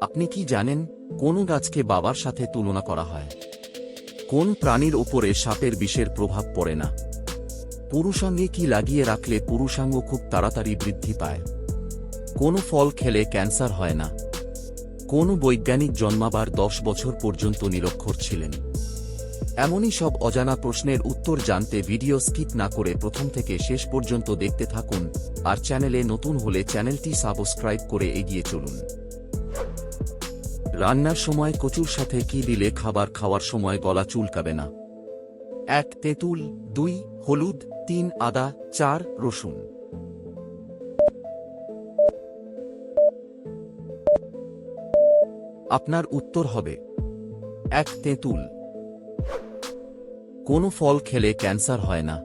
আপনি কি জানেন কোন গাছকে বাবার সাথে তুলনা করা হয়? কোন প্রাণীর ওপরে সাপের বিষের প্রভাব পড়ে না? পুরুষাঙ্গে কি লাগিয়ে রাখলে পুরুষাঙ্গ খুব তাড়াতাড়ি বৃদ্ধি পায়? কোন ফল খেলে ক্যান্সার হয় না? কোন বৈজ্ঞানিক জন্মাবার দশ বছর পর্যন্ত নিরক্ষর ছিলেন? এমনই সব অজানা প্রশ্নের উত্তর জানতে ভিডিও স্কিপ না করে প্রথম থেকে শেষ পর্যন্ত দেখতে থাকুন, আর চ্যানেলে নতুন হলে চ্যানেলটি সাবস্ক্রাইব করে এগিয়ে চলুন। রান্নার সময় কচুর সাথে কি দিলে খাবার খাওয়ার সময় গলা চুলকাবে না? এক, তেঁতুল, দুই, হলুদ, তিন, আদা, চার, রসুন। আপনার উত্তর হবে। এক, তেঁতুল। কোন ফল খেলে ক্যান্সার হয় না।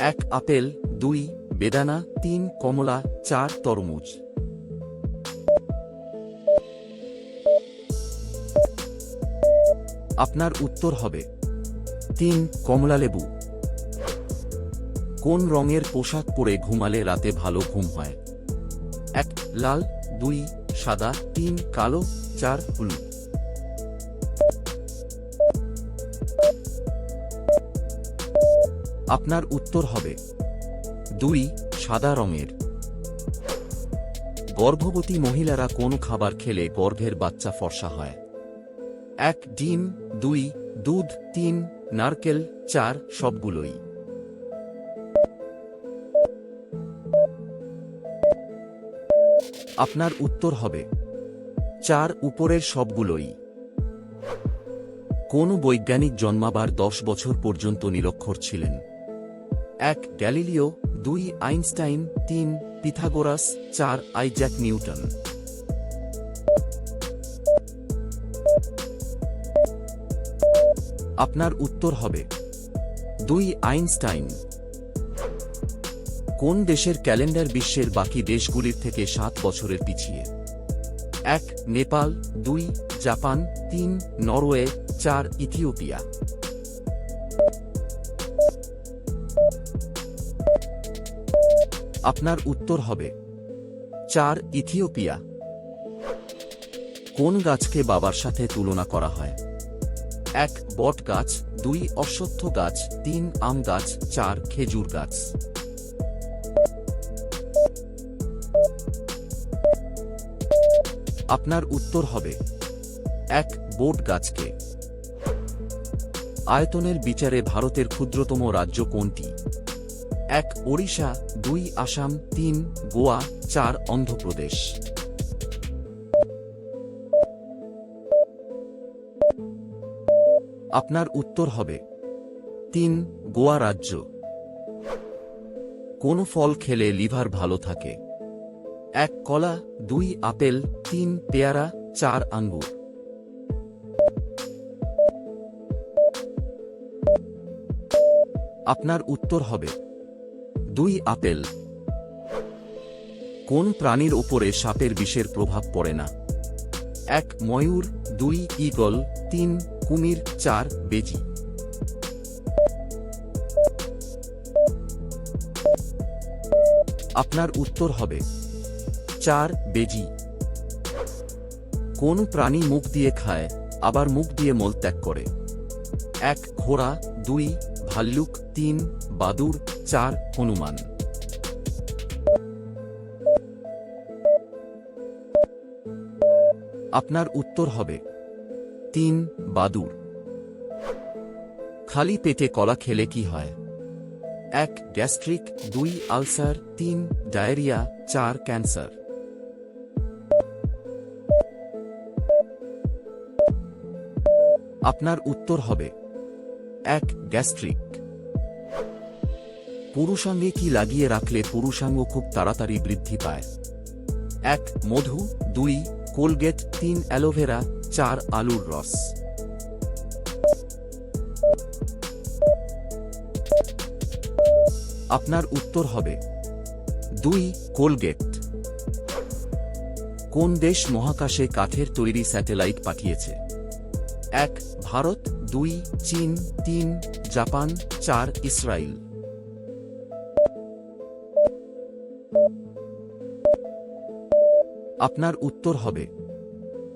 এক, আপেল, দুই, বেদানা, তিন, কমলা, চার, তরমুজ। আপনার উত্তর হবে। তিন কমলালেবু কোন রঙের পোশাক পরে ঘুমালে রাতে ভালো ঘুম হয়? এক, লাল, দুই, সাদা, তিন, কালো, চার, হলুদ। আপনার উত্তর হবে। দুই, সাদা রঙের। গর্ভবতী মহিলারা কোন খাবার খেলে গর্ভের বাচ্চা ফর্সা হয়? এক, ডিম, দুই, দুধ, তিন, নারকেল, চার, সবগুলোই। আপনার উত্তর হবে। চার, উপরের সবগুলোই। কোন বৈজ্ঞানিক জন্মাবার দশ বছর পর্যন্ত নিরক্ষর ছিলেন। এক, গ্যালিলিও, দুই, আইনস্টাইন, তিন, পিথাগোরাস, চার, আইজ্যাক নিউটন। আপনার উত্তর হবে। দুই, আইনস্টাইন। কোন দেশের ক্যালেন্ডার বিশ্বের বাকি দেশগুলির থেকে সাত বছরের পিছিয়ে? এক, নেপাল। দুই, জাপান। তিন, নরওয়ে। চার, ইথিওপিয়া। আপনার উত্তর হবে। চার, ইথিওপিয়া। কোন গাছকে বাবার সাথে তুলনা করা হয়? এক বট গাছ, দুই অশ্বত্থ গাছ, তিন আম গাছ, চার খেজুর গাছ। আপনার উত্তর হবে, এক বোট গাছকে। আয়তনের বিচারে ভারতের ক্ষুদ্রতম রাজ্য কোনটি? এক ওড়িশা, দুই আসাম, তিন গোয়া, চার অন্ধ্রপ্রদেশ। আপনার উত্তর হবে। তিন, গোয়া রাজ্য। কোন ফল খেলে লিভার ভালো থাকে? এক, কলা। দুই, আপেল। তিন, পেয়ারা। চার, আঙ্গুর। আপনার উত্তর হবে। দুই, আপেল। কোন প্রাণীর ওপরে সাপের বিষের প্রভাব পড়ে না? এক, ময়ূর। দুই, ঈগল। তিন কুমির, চার, বেজি। আপনার উত্তর হবে, চার, বেজি। কোন প্রাণী মুখ দিয়ে খায়, আবার মুখ দিয়ে মলত্যাগ করে? এক, ঘোড়া, দুই, ভাল্লুক, তিন, বাদুর, চার, হনুমান। আপনার উত্তর হবে তিন বাদুর খালি পেটে কলা খেলে কি হয়? এক, গ্যাস্ট্রিক, দুই, আলসার, তিন, ডায়রিয়া, চার, ক্যান্সার। আপনার উত্তর হবে। এক, গ্যাস্ট্রিক। পুরুষাঙ্গে কি লাগিয়ে রাখলে পুরুষাঙ্গ খুব তাড়াতাড়ি বৃদ্ধি পায়? এক, মধু, দুই, কোলগেট, তিন, অ্যালোভেরা চার আলুর রস। আপনার উত্তর হবে, দুই, কোলগেট। কোন দেশ মহাকাশে কাঠের তৈরি স্যাটেলাইট পাঠিয়েছে? এক, ভারত, দুই, চীন, তিন, জাপান, চার ইসরায়েল আপনার উত্তর হবে